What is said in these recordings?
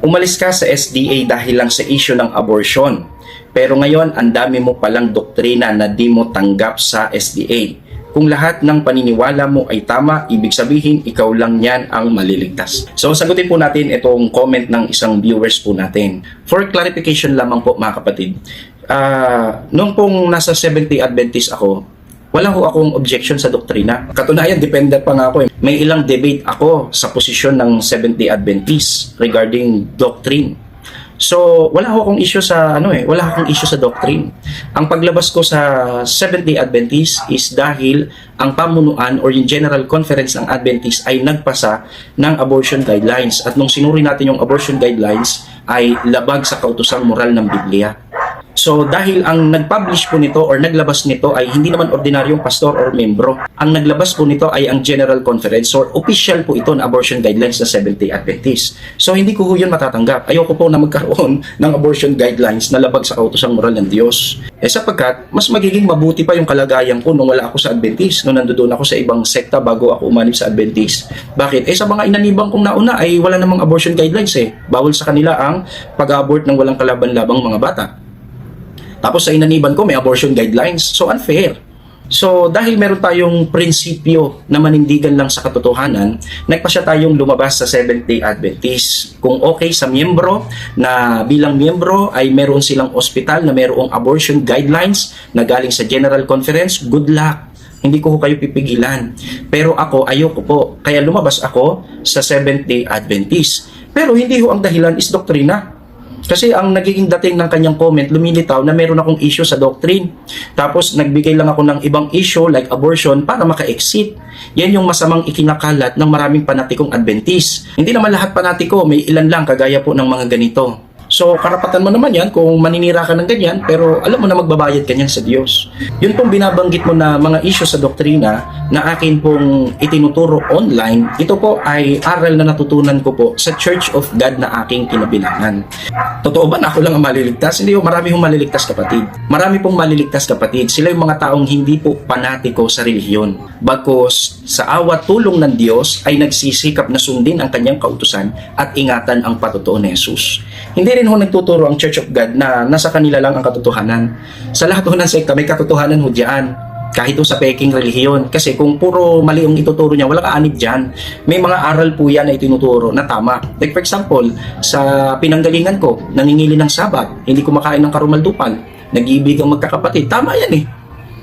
Umalis ka sa SDA dahil lang sa issue ng abortion. Pero ngayon, ang dami mo palang doktrina na di mo tanggap sa SDA. Kung lahat ng paniniwala mo ay tama, ibig sabihin ikaw lang yan ang maliligtas. So sagutin po natin itong comment ng isang viewers po natin. For clarification lamang po mga kapatid, ah nung pong nasa 70 Adventist ako, wala ho akong objection sa doktrina. Katunayan, dependent pa nga ako. eh. May ilang debate ako sa posisyon ng 70 Adventist regarding doctrine. So, wala ho akong issue sa ano eh, wala akong issue sa doctrine. Ang paglabas ko sa 70 Adventist is dahil ang pamunuan or yung General Conference ng Adventist ay nagpasa ng abortion guidelines at nung sinuri natin yung abortion guidelines ay labag sa kautosang moral ng Biblia. So dahil ang nag-publish po nito or naglabas nito ay hindi naman ordinaryong pastor or membro. Ang naglabas po nito ay ang General Conference or official po ito na abortion guidelines ng Seventh-day Adventist. So hindi ko ho yun matatanggap. Ayoko po na magkaroon ng abortion guidelines na labag sa kautosang moral ng Diyos. Eh sapagkat mas magiging mabuti pa yung kalagayan ko nung wala ako sa Adventist, nung nandoon ako sa ibang sekta bago ako umanib sa Adventist. Bakit? Eh sa mga inanibang kong nauna ay wala namang abortion guidelines eh. Bawal sa kanila ang pag-abort ng walang kalaban-labang mga bata. Tapos sa inaniban ko may abortion guidelines. So unfair. So dahil meron tayong prinsipyo na manindigan lang sa katotohanan, nagpasya tayong lumabas sa Seventh-day Adventist. Kung okay sa miyembro na bilang miyembro ay meron silang ospital na merong abortion guidelines na galing sa General Conference, good luck. Hindi ko kayo pipigilan. Pero ako, ayoko po. Kaya lumabas ako sa Seventh-day Adventist. Pero hindi ho ang dahilan is doktrina. Kasi ang nagiging dating ng kanyang comment, lumilitaw na meron akong issue sa doctrine. Tapos nagbigay lang ako ng ibang issue like abortion para maka-exit. Yan yung masamang ikinakalat ng maraming panatikong Adventist. Hindi naman lahat panatiko, may ilan lang kagaya po ng mga ganito. So, karapatan mo naman yan kung maninira ka ng ganyan, pero alam mo na magbabayad ka niyan sa Diyos. Yun pong binabanggit mo na mga issue sa doktrina na akin pong itinuturo online, ito po ay aral na natutunan ko po sa Church of God na aking kinabilangan. Totoo ba na ako lang ang maliligtas? Hindi po, marami hong maliligtas kapatid. Marami pong maliligtas kapatid. Sila yung mga taong hindi po panatiko sa relihiyon. Bagkus sa awa tulong ng Diyos ay nagsisikap na sundin ang kanyang kautusan at ingatan ang patotoo ni Jesus. Hindi rin ho nagtuturo ang Church of God na nasa kanila lang ang katotohanan. Sa lahat ho ng sekta may katotohanan ho diyan kahit ho sa peking relihiyon. Kasi kung puro mali ang ituturo niya, wala kaanib dyan. May mga aral po yan na itinuturo na tama. Like for example, sa pinanggalingan ko, nangingili ng sabat, hindi kumakain ng karumaldupan, nag-iibig ang magkakapatid. Tama yan eh.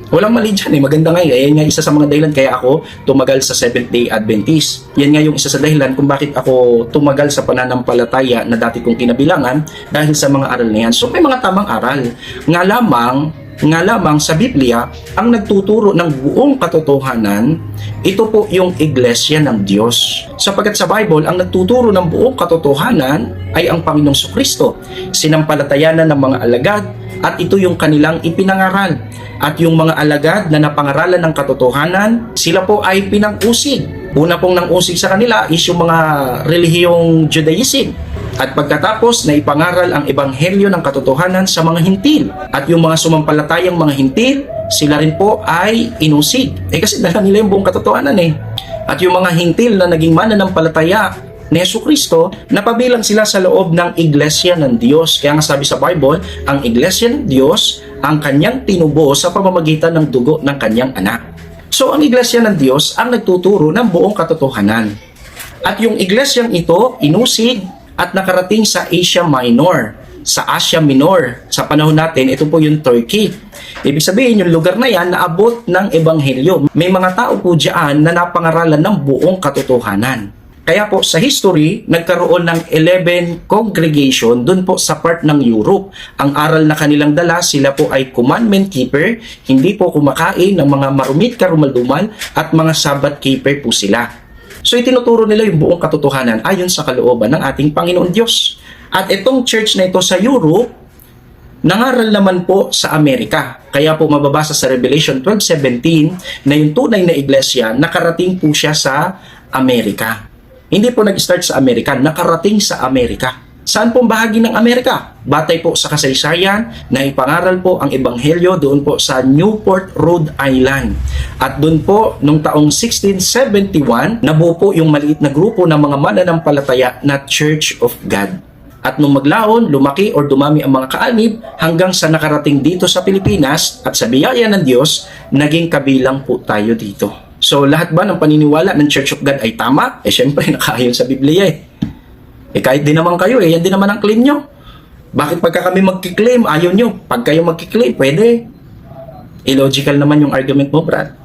Walang mali dyan eh. Maganda nga eh. Ayan nga isa sa mga dahilan kaya ako tumagal sa Seventh Day Adventist. Yan nga yung isa sa dahilan kung bakit ako tumagal sa pananampalataya na dati kong kinabilangan dahil sa mga aral na yan. So may mga tamang aral. Nga lamang, nga lamang sa Biblia, ang nagtuturo ng buong katotohanan, ito po yung iglesia ng Diyos. Sapagkat sa Bible, ang nagtuturo ng buong katotohanan ay ang Panginoong Kristo. Sinampalatayanan ng mga alagad at ito yung kanilang ipinangaral. At yung mga alagad na napangaralan ng katotohanan, sila po ay pinang-usig. Una pong nang-usig sa kanila is yung mga relihiyong Judaism. At pagkatapos na ipangaral ang ebanghelyo ng katotohanan sa mga hintil. At yung mga sumampalatayang mga hintil, sila rin po ay inusig. Eh kasi dala nila yung buong katotohanan eh. At yung mga hintil na naging mananampalataya ni Yesu Kristo, napabilang sila sa loob ng iglesia ng Diyos. Kaya nga sabi sa Bible, ang iglesia ng Diyos ang kanyang tinubo sa pamamagitan ng dugo ng kanyang anak. So ang iglesia ng Diyos ang nagtuturo ng buong katotohanan. At yung iglesyang ito, inusig at nakarating sa Asia Minor, sa Asia Minor. Sa panahon natin, ito po yung Turkey. Ibig sabihin, yung lugar na yan naabot ng ebanghelyo. May mga tao po dyan na napangaralan ng buong katotohanan. Kaya po sa history, nagkaroon ng 11 congregation dun po sa part ng Europe. Ang aral na kanilang dala, sila po ay commandment keeper, hindi po kumakain ng mga marumit karumaldumal at mga sabbath keeper po sila. So itinuturo nila yung buong katotohanan ayon sa kalooban ng ating Panginoon Diyos. At itong church na ito sa Europe, nangaral naman po sa Amerika. Kaya po mababasa sa Revelation 12.17 na yung tunay na iglesia, nakarating po siya sa Amerika. Hindi po nag-start sa Amerika, nakarating sa Amerika. Saan pong bahagi ng Amerika? Batay po sa kasaysayan na ipangaral po ang Ebanghelyo doon po sa Newport, Rhode Island. At doon po, nung taong 1671, nabuo po yung maliit na grupo ng mga mananampalataya na Church of God. At nung maglaon, lumaki or dumami ang mga kaanib hanggang sa nakarating dito sa Pilipinas at sa biyaya ng Diyos, naging kabilang po tayo dito. So lahat ba ng paniniwala ng Church of God ay tama? Eh syempre nakaayon sa Biblia eh. Eh kahit din naman kayo eh, yan din naman ang claim nyo. Bakit pagka kami magkiklaim, ayaw nyo? Pag kayo magkiklaim, pwede. Illogical naman yung argument mo, Brad.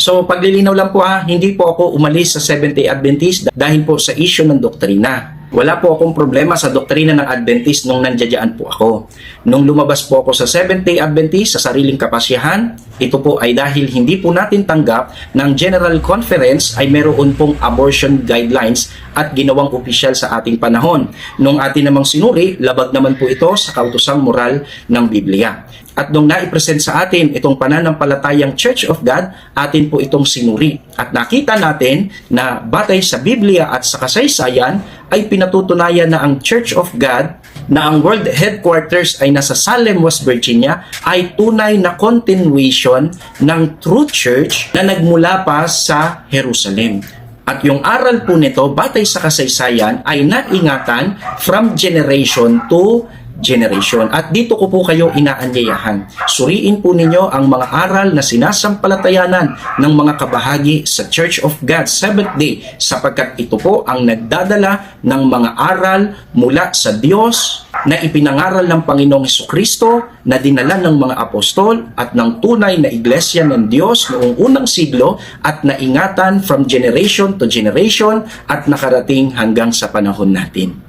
So, paglilinaw lang po ha, hindi po ako umalis sa Seventh-day Adventist dahil po sa issue ng doktrina. Wala po akong problema sa doktrina ng Adventist nung nandiyadyaan po ako. Nung lumabas po ako sa Seventh-day Adventist sa sariling kapasyahan, ito po ay dahil hindi po natin tanggap ng General Conference ay meron pong abortion guidelines at ginawang opisyal sa ating panahon. Nung atin namang sinuri, labag naman po ito sa kautosang moral ng Biblia. At nung naipresent sa atin itong pananampalatayang Church of God, atin po itong sinuri. At nakita natin na batay sa Biblia at sa kasaysayan ay pinatutunayan na ang Church of God na ang world headquarters ay nasa Salem, West Virginia ay tunay na continuation ng true church na nagmula pa sa Jerusalem. At yung aral po nito, batay sa kasaysayan, ay naingatan from generation to generation. At dito ko po kayo inaanyayahan. Suriin po ninyo ang mga aral na sinasampalatayanan ng mga kabahagi sa Church of God Seventh Day sapagkat ito po ang nagdadala ng mga aral mula sa Diyos na ipinangaral ng Panginoong Heso Kristo na dinala ng mga apostol at ng tunay na iglesia ng Diyos noong unang siglo at naingatan from generation to generation at nakarating hanggang sa panahon natin.